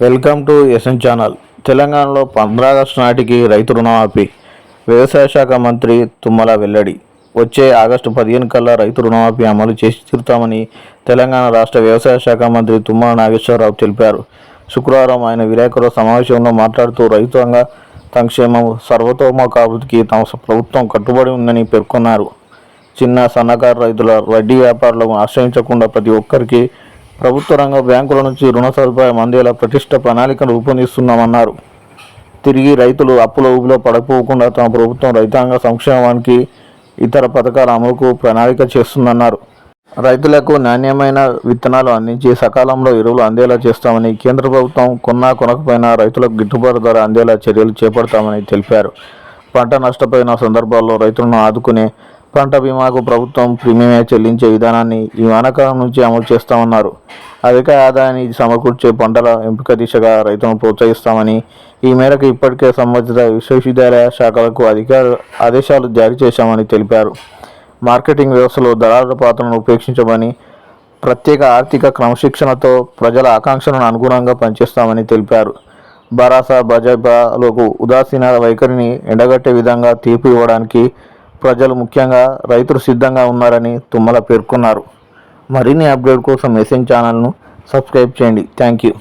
Welcome to SN channel. తెలంగాణలో పంద్రా August నాటికి రైతు రుణమాఫీ వ్యవసాయ శాఖ మంత్రి తుమ్మల వెల్లడి. వచ్చే ఆగస్టు పదిహేను కల్లా రైతు రుణమాఫీ అమలు చేసి తీరుతామని తెలంగాణ రాష్ట్ర వ్యవసాయ శాఖ మంత్రి తుమ్మల నాగేశ్వరరావు తెలిపారు. శుక్రవారం ఆయన విలేకరుల సమావేశంలో మాట్లాడుతూ రైతాంగ సంక్షేమం సర్వతోముఖాభివృద్ధికి తమ ప్రభుత్వం కట్టుబడి ఉందని పేర్కొన్నారు. చిన్న సన్నకారు రైతుల వడ్డీ వ్యాపారులను ఆశ్రయించకుండా ప్రతి ఒక్కరికి ప్రభుత్వ రంగ బ్యాంకుల నుంచి రుణ సదుపాయం అందేలా ప్రతిష్ట ప్రణాళికను రూపొందిస్తున్నామన్నారు. తిరిగి రైతులు అప్పుల ఊపిలో పడకపోకుండా తమ ప్రభుత్వం రైతాంగ సంక్షేమానికి ఇతర పథకాల అమలుకు ప్రణాళిక చేస్తుందన్నారు. రైతులకు నాణ్యమైన విత్తనాలు అందించి సకాలంలో ఎరువులు అందేలా చేస్తామని కేంద్ర ప్రభుత్వం కొన్నా కొనకపోయినా రైతులకు గిట్టుబాటు ధర అందేలా చర్యలు చేపడతామని తెలిపారు. పంట నష్టపోయిన సందర్భాల్లో రైతులను ఆదుకునే పంట బీమాకు ప్రభుత్వం ప్రీమియమే చెల్లించే విధానాన్ని ఈ వానాకాలం నుంచి అమలు చేస్తామన్నారు. అధిక ఆదాయాన్ని సమకూర్చే పంటల ఎంపిక దిశగా రైతులను ప్రోత్సహిస్తామని ఈ మేరకు ఇప్పటికే సంబంధిత విశ్వవిద్యాలయ శాఖలకు అధికార ఆదేశాలు జారీ చేశామని తెలిపారు. మార్కెటింగ్ వ్యవస్థలో దళారుల పాత్రను ఉపేక్షించమని ప్రత్యేక ఆర్థిక క్రమశిక్షణతో ప్రజల ఆకాంక్షలను అనుగుణంగా పనిచేస్తామని తెలిపారు. భరాసా బజాబాలకు ఉదాసీన వైఖరిని ఎండగట్టే విధంగా తీర్పు ఇవ్వడానికి ప్రజలు ముఖ్యంగా రైతులు సిద్ధంగా ఉన్నారని తుమ్మల పేర్కొన్నారు. మరిన్ని అప్డేట్ కోసం ఎస్ఎన్ ఛానల్ను సబ్స్క్రైబ్ చేయండి. Thank you.